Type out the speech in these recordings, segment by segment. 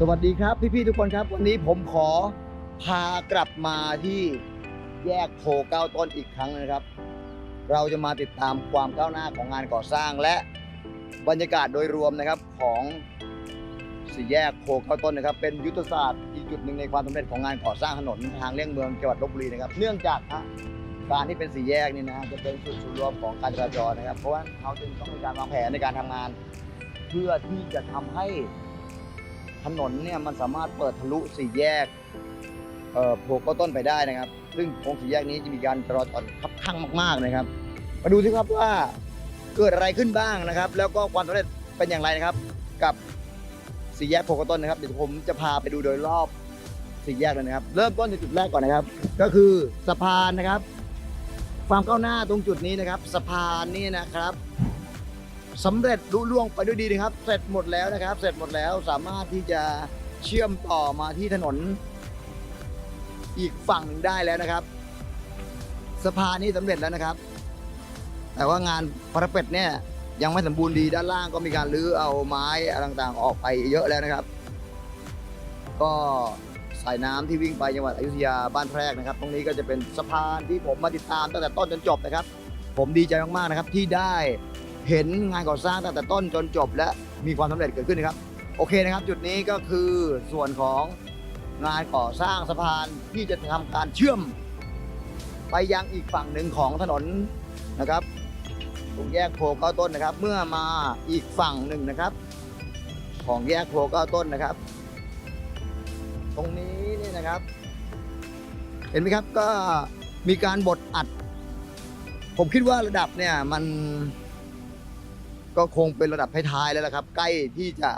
สวัสดีครับพี่ๆทุกคนครับ วันนี้ผมขอพากลับมาที่แยกโพเก้าต้นอีกครั้งนะครับ เราจะมาติดตามความก้าวหน้าของงานก่อสร้างและบรรยากาศโดยรวมนะครับของสี่แยกโพเก้าต้นนะครับ เป็นยุทธศาสตร์อีกจุดหนึ่งในความสำเร็จของงานก่อสร้างถนนทางเลี่ยงเมืองจังหวัดลบบุรีนะครับ เนื่องจากฮะการที่เป็นสี่แยกนี่นะจะเป็นจุดศูนย์รวมของการจราจรนะครับ เพราะว่าเขาจึงต้องมีการวางแผนในการทำงาน เพื่อที่จะทำให้ ถนนเนี่ยมันสามารถเปิดทะลุสี่แยกเอ่อโพก็ต้นไปได้นะครับ ซึ่งตรงสี่แยกนี้จะมีการจราจรคับข้างมากๆนะครับ มาดูสิครับว่าเกิดอะไรขึ้นบ้างนะครับ แล้วก็ความสำเร็จเป็นอย่างไรนะครับ กับสี่แยกโพก็ต้นนะครับเดี๋ยวผมจะพาไปดูโดยรอบสี่แยกเลยนะครับ เริ่มต้นจากจุดแรกก่อนนะครับ ก็คือสะพานนะครับ ความก้าวหน้าตรงจุดนี้นะครับ สะพานนี่นะครับ สำเร็จลุล่วงไปด้วยดีนะครับ เสร็จหมดแล้วนะครับ เสร็จหมดแล้วสามารถที่จะเชื่อมต่อมาที่ถนน อีกฝั่งหนึ่งได้แล้วนะครับ สะพานนี้สำเร็จแล้วนะครับ แต่ว่างานพระเป็ดเนี่ยยังไม่สมบูรณ์ดีด้านล่างก็มีการรื้อเอาไม้อะไรต่างๆ ออกไปเยอะแล้วนะครับ ก็สายน้ำที่วิ่งไปจังหวัดอยุธยาบ้านแพรกนะครับ ตรงนี้ก็จะเป็นสะพานที่ผมมาติดตามตั้งแต่ต้นจนจบนะครับ ผมดีใจมากๆนะครับที่ได้ เห็นงานก่อสร้างตั้งแต่ต้นจนจบและมีความสำเร็จเกิดขึ้นนะครับ โอเคนะครับ จุดนี้ก็คือส่วนของงานก่อสร้างสะพานที่จะทำการเชื่อม ไปยังอีกฝั่งหนึ่งของถนนนะครับตรงแยกโพเก้าต้นนะครับ เมื่อมาอีกฝั่งหนึ่งนะครับ ของแยกโพเก้าต้นนะครับ ตรงนี้นี่นะครับ เห็นไหมครับก็มีการบดอัด ผมคิดว่าระดับเนี่ยมัน ก็คงเป็นระดับท้ายๆแล้วละครับ ใกล้ที่จะ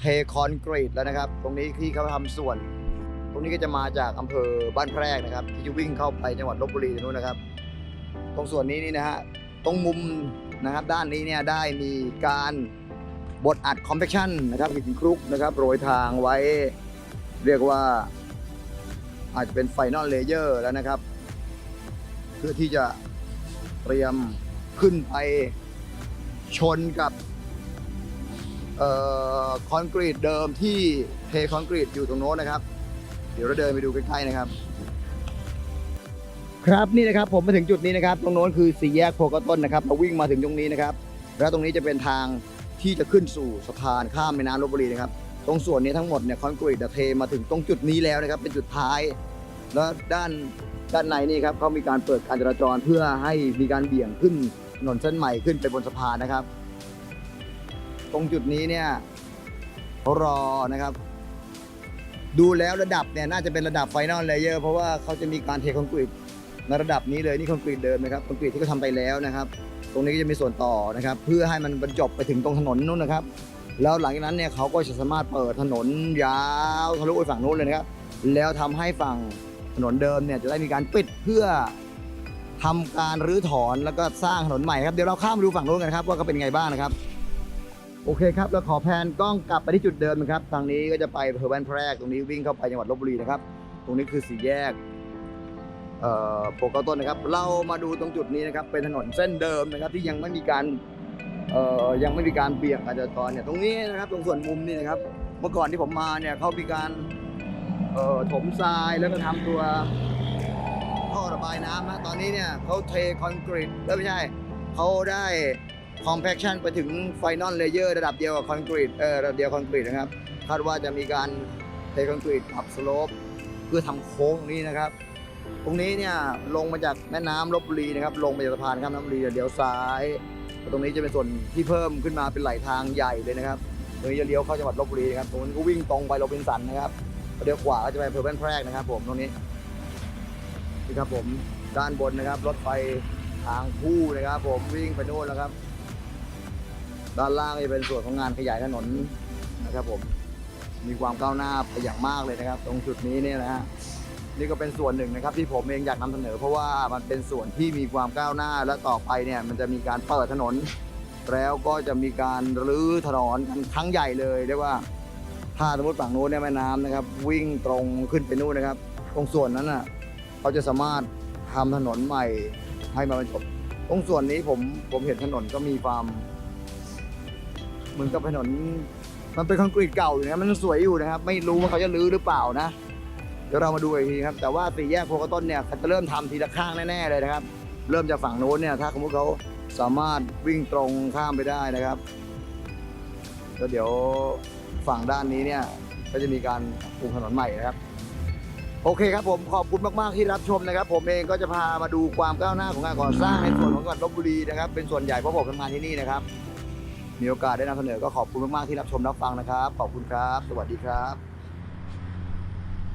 เทคอนกรีตแล้วนะครับ ตรงนี้ที่เขาทำส่วน ตรงนี้ก็จะมาจากอำเภอบ้านแพรกนะครับ ที่จะวิ่งเข้าไปจังหวัดลบบุรีนู้นนะครับ ตรงส่วนนี้นี่นะฮะตรงมุมนะครับด้านนี้เนี่ยได้มีการบดอัดคอมเพคชั่นนะครับหินคลุกนะครับโรยทางไว้ เรียกว่าอาจจะเป็นไฟนอลเลเยอร์แล้วนะครับ เพื่อที่จะเตรียมขึ้นไป ชนกับคอนกรีตเดิมที่เทคอนกรีตอยู่ตรงโน้นนะครับ เดี๋ยวเราเดินไปดูใกล้ๆนะครับ ครับนี่นะครับผมมาถึงจุดนี้นะครับ ตรงโน้นคือสี่แยกโพกต้นนะครับเราวิ่งมาถึงตรงนี้นะครับ แล้วตรงนี้จะเป็นทางที่จะขึ้นสู่สะพานข้ามแม่น้ำลบบุรีนะครับ ตรงส่วนนี้ทั้งหมดเนี่ยคอนกรีตเทมาถึงตรงจุดนี้แล้วนะครับ เป็นจุดท้าย แล้วด้านด้านในนี่ครับเขามีการเปิดการจราจรเพื่อให้มีการเบี่ยงขึ้น นนเส้นใหม่ขึ้นไปบนสะพานนะครับ ตรงจุดนี้เนี่ยเขารอนะครับ ดูแล้วระดับเนี่ยน่าจะเป็นระดับไฟนอลเลเยอร์เพราะว่าเขาจะมีการเทคอนกรีตในระดับนี้เลยนี่คอนกรีตเดิมนะครับคอนกรีตที่เขาทำไปแล้วนะครับ ตรงนี้ก็จะมีส่วนต่อนะครับ เพื่อให้มันบรรจบไปถึงตรงถนนนู้นนะครับ แล้วหลังจากนั้นเนี่ยเขาก็จะสามารถเปิดถนนยาวทะลุไปฝั่งนู้นเลยนะครับ แล้วทำให้ฝั่งถนนเดิมเนี่ยจะได้มีการปิดเพื่อ ทำการรื้อถอนแล้วก็สร้างถนนใหม่ครับเดี๋ยวเราข้ามไปดูฝั่งโน้นกันครับว่าเขาเป็นไงบ้างนะครับ โอเคครับแล้วขอแพนกล้องกลับไปที่จุดเดิมนะครับทางนี้ก็จะไปอำเภอบ้านแพรกตรงนี้วิ่งเข้าไปจังหวัดลบบุรีนะครับ ตรงนี้คือสี่แยกเอ่อโปกเกาต้นนะครับ เรามาดูตรงจุดนี้นะครับเป็นถนนเส้นเดิมนะครับที่ยังไม่มีการเอ่อยังไม่มีการเบี่ยงการจราจรเนี่ยตรงนี้นะครับตรงส่วนมุมนี่นะครับ เมื่อก่อนที่ผมมาเนี่ยเขามีการเอ่อถมทรายแล้วก็ทำตัว ท่อระบายน้ำนะตอนนี้เนี่ยเขาเทคอนกรีตเอ้ยไม่ใช่เขาได้คอมเพ t ชันไปถึงไฟนอลเลเยอร์ระดับเดียวกับคอนกรีตเออระดับเดียวคอนกรีตนะครับคาดว่าจะมีการเทคอนกรีตปรับสโลปเพื่อทำโค้งตรงนี้นะครับ ตรงนี้เนี่ยลงมาจากแม่น้ำลบบุรีนะครับ ลงมาจากสะพานข้ามน้ำบุรีเดี๋ยวซ้าย ตรงนี้จะเป็นส่วนที่เพิ่มขึ้นมาเป็นไหลทางใหญ่เลยนะครับตรงนี้จะเลี้ยวเข้าจังหวัดลบบุรีนะครับตรงนี้ก็วิ่งตรงไปโรบินสันนะครับเดี๋ยวขวาก็จะไปอำเภอบ้านแพรกนะครับ ผมตรงนี้ นี่ครับผมด้านบนนะครับ รถไฟทางคู่นะครับ ผมวิ่งไปโน่นแล้วครับ ด้านล่างจะเป็นส่วนของงานขยายถนนนะครับผมมีความก้าวหน้าไปอย่างมากเลยนะครับ ตรงจุดนี้เนี่ยนะฮะนี่ก็เป็นส่วนหนึ่งนะครับ ที่ผมเองอยากนำเสนอ เพราะว่ามันเป็นส่วนที่มีความก้าวหน้าและต่อไปเนี่ย มันจะมีการเปิดถนน แล้วก็จะมีการรื้อถนนกันครั้งใหญ่เลยเรียกว่าถ้าสมมติฝั่งโน้นเนี่ยแม่น้ำนะครับ วิ่งตรงขึ้นไปนู่นนะครับ ตรงส่วนนั้นอะ เขาจะสามารถทำถนนใหม่ให้มาบรรจบตรงส่วนนี้ผมผมเห็นถนนก็มีความเหมือนกับถนน มันเป็นคอนกรีตเก่าอยู่นะมันสวยอยู่นะครับ ไม่รู้ว่าเขาจะรื้อหรือเปล่านะ เดี๋ยวเรามาดูอีกทีครับ แต่ว่าสี่แยกโพกต้นเนี่ยเขาจะเริ่มทำทีละข้างแน่ๆเลยนะครับ เริ่มจากฝั่งโน้นเนี่ยถ้าสมมติเขาสามารถวิ่งตรงข้ามไปได้นะครับแล้วเดี๋ยวฝั่งด้านนี้เนี่ยก็จะมีการปลูกถนนใหม่นะครับ โอเคครับผมขอบคุณมาก ๆ ที่รับชมนะครับ ผมเองก็จะพามาดูความก้าวหน้าของงานก่อสร้างในส่วนของจังหวัดลบบุรีนะครับเป็นส่วนใหญ่เพราะผมทำงานที่นี่นะครับ มีโอกาสได้นำเสนอก็ขอบคุณมาก ๆ ที่รับชมรับฟังนะครับ ขอบคุณครับ สวัสดีครับ